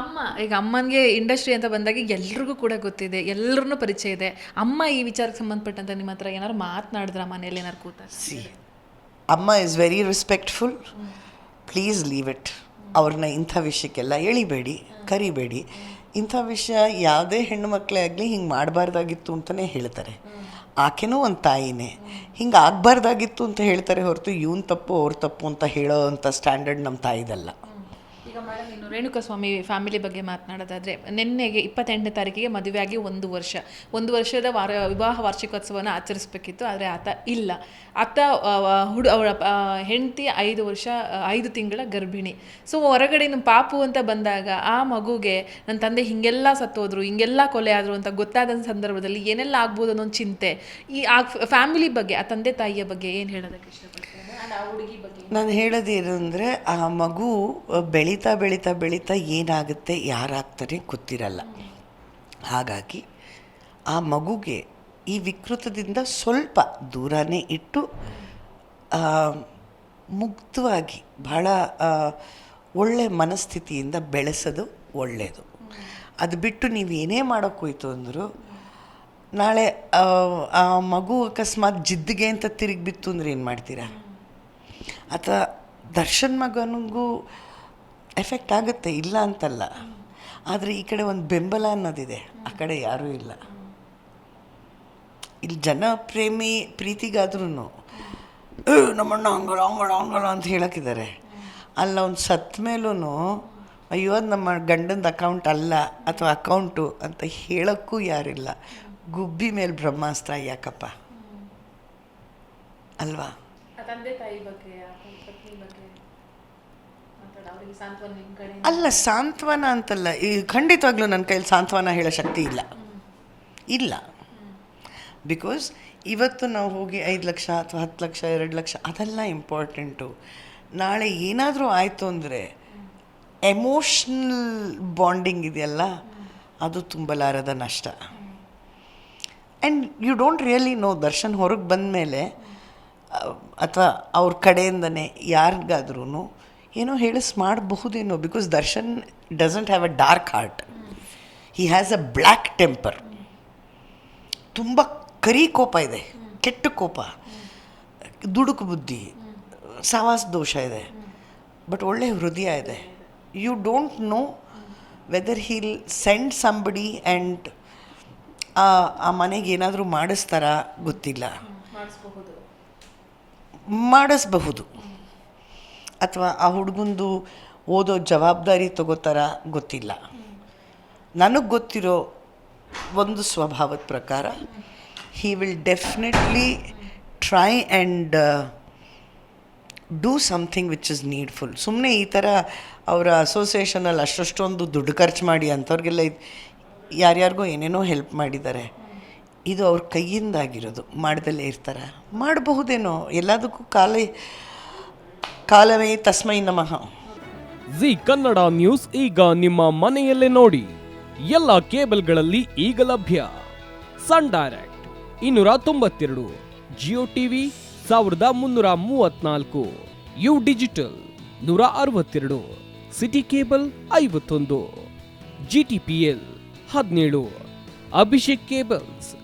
ಅಮ್ಮ, ಈಗ ಅಮ್ಮನಿಗೆ ಇಂಡಸ್ಟ್ರಿ ಅಂತ ಬಂದಾಗ ಎಲ್ರಿಗೂ ಕೂಡ ಗೊತ್ತಿದೆ ಎಲ್ಲರನ್ನೂ ಪರಿಚಯ ಇದೆ. ಅಮ್ಮ ಈ ವಿಚಾರಕ್ಕೆ ಸಂಬಂಧಪಟ್ಟಂತ ನಿಮ್ಮ ಹತ್ರ ಏನಾದ್ರು ಮಾತನಾಡಿದ್ರ ಮನೇಲಿ ಏನಾರು ಕೂತ ಸಿ ಅಮ್ಮ is very respectful please leave it ಅವ್ರನ್ನ ಇಂಥ ವಿಷಯಕ್ಕೆಲ್ಲ ಎಳಿಬೇಡಿ, ಕರಿಬೇಡಿ. ಇಂಥ ವಿಷಯ ಯಾವುದೇ ಹೆಣ್ಣು ಮಕ್ಕಳೇ ಆಗಲಿ ಹಿಂಗೆ ಮಾಡಬಾರ್ದಾಗಿತ್ತು ಅಂತಲೇ ಹೇಳ್ತಾರೆ. ಆಕೆನೂ ಒಂದು ತಾಯಿನೇ. ಹಿಂಗೆ ಆಗಬಾರ್ದಾಗಿತ್ತು ಅಂತ ಹೇಳ್ತಾರೆ ಹೊರತು ಇವನ್ ತಪ್ಪು, ಅವ್ರ ತಪ್ಪು ಅಂತ ಹೇಳೋ ಅಂಥ ಸ್ಟ್ಯಾಂಡರ್ಡ್ ನಮ್ಮ ತಾಯಿದಲ್ಲ. ಈಗ ಮೇಡಮ್ ಇನ್ನು ರೇಣುಕಸ್ವಾಮಿ ಫ್ಯಾಮಿಲಿ ಬಗ್ಗೆ ಮಾತನಾಡೋದಾದರೆ, ನಿನ್ನೆಗೆ ಇಪ್ಪತ್ತೆಂಟನೇ ತಾರೀಕಿಗೆ ಮದುವೆಯಾಗಿ ಒಂದು ವರ್ಷ. ಒಂದು ವರ್ಷದ ವಾರ, ವಿವಾಹ ವಾರ್ಷಿಕೋತ್ಸವನ ಆಚರಿಸಬೇಕಿತ್ತು, ಆದರೆ ಆತ ಇಲ್ಲ. ಆತ ಹುಡು, ಅವಳ ಹೆಂಡತಿ ಐದು ವರ್ಷ, ಐದು ತಿಂಗಳ ಗರ್ಭಿಣಿ. ಸೊ ಹೊರಗಡೆ ನಮ್ಮ ಪಾಪು ಅಂತ ಬಂದಾಗ ಆ ಮಗುಗೆ ನನ್ನ ತಂದೆ ಹಿಂಗೆಲ್ಲ ಸತ್ತೋದ್ರು, ಹಿಂಗೆಲ್ಲ ಕೊಲೆ ಆದರು ಅಂತ ಗೊತ್ತಾದ ಸಂದರ್ಭದಲ್ಲಿ ಏನೆಲ್ಲ ಆಗ್ಬೋದು ಅನ್ನೋ ಒಂದು ಚಿಂತೆ. ಈ, ಆ ಫ್ಯಾಮಿಲಿ ಬಗ್ಗೆ, ಆ ತಂದೆ ತಾಯಿಯ ಬಗ್ಗೆ ಏನು ಹೇಳೋದಕ್ಕೆ ಇಷ್ಟಪಡ್ತೀನಿ ನಾನು ಹೇಳೋದೇನೆಂದರೆ ಆ ಮಗು ಬೆಳೀತಾ ಬೆಳೀತಾ ಬೆಳೀತಾ ಏನಾಗುತ್ತೆ, ಯಾರಾಗ್ತಾನೆ ಗೊತ್ತಿರಲ್ಲ. ಹಾಗಾಗಿ ಆ ಮಗುಗೆ ಈ ವಿಕೃತದಿಂದ ಸ್ವಲ್ಪ ದೂರನೇ ಇಟ್ಟು ಮುಕ್ತವಾಗಿ ಬಹಳ ಒಳ್ಳೆ ಮನಸ್ಥಿತಿಯಿಂದ ಬೆಳೆಸೋದು ಒಳ್ಳೆಯದು ಅದು ಬಿಟ್ಟು ನೀವು ಏನೇ ಅಂದರು, ನಾಳೆ, ಆ ಮಗು ಅಕಸ್ಮಾತ್ ಜಿದ್ದಿಗೆ ಅಂತ ತಿರುಗಿ ಬಿತ್ತು ಅಂದ್ರೆ ಏನು ಮಾಡ್ತೀರಾ? ಅಥವಾ ದರ್ಶನ್ ಮಗನಿಗೂ ಎಫೆಕ್ಟ್ ಆಗುತ್ತೆ, ಇಲ್ಲ ಅಂತಲ್ಲ. ಆದರೆ ಈ ಕಡೆ ಒಂದು ಬೆಂಬಲ ಅನ್ನೋದಿದೆ, ಆ ಕಡೆ ಯಾರೂ ಇಲ್ಲ. ಇಲ್ಲಿ ಜನ ಪ್ರೇಮಿ ಪ್ರೀತಿಗಾದ್ರೂ ನಮ್ಮಣ್ಣ ಹಂಗಲ್ಲ ಹಂಗಲ್ಲ ಹಂಗಲ್ಲ ಅಂತ ಹೇಳಕ್ಕಿದ್ದಾರೆ. ಅಲ್ಲ ಅವ್ನು ಸತ್ತ ಮೇಲೂ ಅಯ್ಯೋ ನಮ್ಮ ಗಂಡಂದು ಅಕೌಂಟ್ ಅಲ್ಲ, ಅಥವಾ ಅಕೌಂಟು ಅಂತ ಹೇಳೋಕ್ಕೂ ಯಾರಿಲ್ಲ. ಗುಬ್ಬಿ ಮೇಲೆ ಬ್ರಹ್ಮಾಸ್ತ್ರ ಯಾಕಪ್ಪ? ಅಲ್ವಾ? ತಂದೆ ತಾಯಿ ಬಗ್ಗೆ ಪತ್ನಿ ಬಗ್ಗೆ ಅಲ್ಲ ಸಾಂತ್ವನ ಅಂತಲ್ಲ ಈ ಖಂಡಿತವಾಗ್ಲೂ ನನ್ನ ಕೈಯಲ್ಲಿ ಸಾಂತ್ವನ ಹೇಳೋ ಶಕ್ತಿ ಇಲ್ಲ. ಇಲ್ಲ. ಬಿಕಾಸ್ ಇವತ್ತು ನಾವು ಹೋಗಿ ಐದು ಲಕ್ಷ ಅಥವಾ ಹತ್ತು ಲಕ್ಷ ಎರಡು ಲಕ್ಷ ಅದೆಲ್ಲ ಇಂಪಾರ್ಟೆಂಟು ನಾಳೆ ಏನಾದರೂ ಆಯಿತು ಅಂದರೆ ಎಮೋಷ್ನಲ್ ಬಾಂಡಿಂಗ್ ಇದೆಯಲ್ಲ ಅದು ತುಂಬಲಾರದ ನಷ್ಟ. And you don't really know Darshan ಹೊರಗೆ ಬಂದ ಮೇಲೆ ಅಥವಾ ಅವ್ರ ಕಡೆಯಿಂದನೇ ಯಾರಿಗಾದ್ರೂ ಏನೋ ಹೇಳಿಸ್ ಮಾಡಬಹುದೇನೋ because Darshan doesn't have a dark heart he has a black temper ತುಂಬ ಕರಿ ಕೋಪ ಇದೆ, ಕೆಟ್ಟ ಕೋಪ. ದುಡುಕು ಬುದ್ಧಿ, ಸಾವಾಸ ದೋಷ ಇದೆ ಬಟ್ ಒಳ್ಳೆ ಹೃದಯ ಇದೆ. You don't know whether he'll send somebody and ಆ ಮನೆಗೆ ಏನಾದರೂ ಮಾಡಿಸ್ತಾರಾ ಗೊತ್ತಿಲ್ಲ. ಮಾಡಿಸ್ಬಹುದು. ಅಥವಾ ಆ ಹುಡುಗಂದು ಓದೋ ಜವಾಬ್ದಾರಿ ತಗೋತಾರ ಗೊತ್ತಿಲ್ಲ. ನನಗೆ ಗೊತ್ತಿರೋ ಒಂದು ಸ್ವಭಾವದ ಪ್ರಕಾರ he will definitely try and do something which is needful ಸುಮ್ಮನೆ ಈ ಥರ ಅವರ ಅಸೋಸಿಯೇಷನಲ್ಲಿ ಅಷ್ಟೊಷ್ಟೊಂದು ದುಡ್ಡು ಖರ್ಚು ಮಾಡಿ ಅಂಥವ್ರಿಗೆಲ್ಲ ಯಾರ್ಯಾರಿಗೋ ಏನೇನೋ ಹೆಲ್ಪ್ ಮಾಡಿದ್ದಾರೆ. ಇದು ಅವ್ರ ಕೈಯಿಂದಾಗಿರೋದು. ಮಾಡ್ದಲ್ಲೇ ಇರ್ತಾರ. ಮಾಡಬಹುದೇನೋ? ಎಲ್ಲದಕ್ಕೂ ಕಾಲ, ಕಾಲವೇ ತಸ್ಮೈ ನಮಃ. ಜಿ ಕನ್ನಡ ನ್ಯೂಸ್ ಈಗ ನಿಮ್ಮ ಮನೆಯಲ್ಲೇ ನೋಡಿ. ಎಲ್ಲ ಕೇಬಲ್ಗಳಲ್ಲಿ ಈಗ ಲಭ್ಯ. ಸನ್ ಡೈರೆಕ್ಟ್ ಇನ್ನೂರ ತೊಂಬತ್ತೆರಡು, ಜಿಯೋ ಟಿವಿ ಸಾವಿರದ ಮುನ್ನೂರ ಮೂವತ್ನಾಲ್ಕು, ಯು ಡಿಜಿಟಲ್ ನೂರ ಅರವತ್ತೆರಡು, ಸಿಟಿ ಕೇಬಲ್ ಐವತ್ತೊಂದು, ಜಿ ಟಿ ಪಿ ಎಲ್ ಹದಿನೇಳು, ಅಭಿಷೇಕ್ ಕೇಬಲ್ಸ್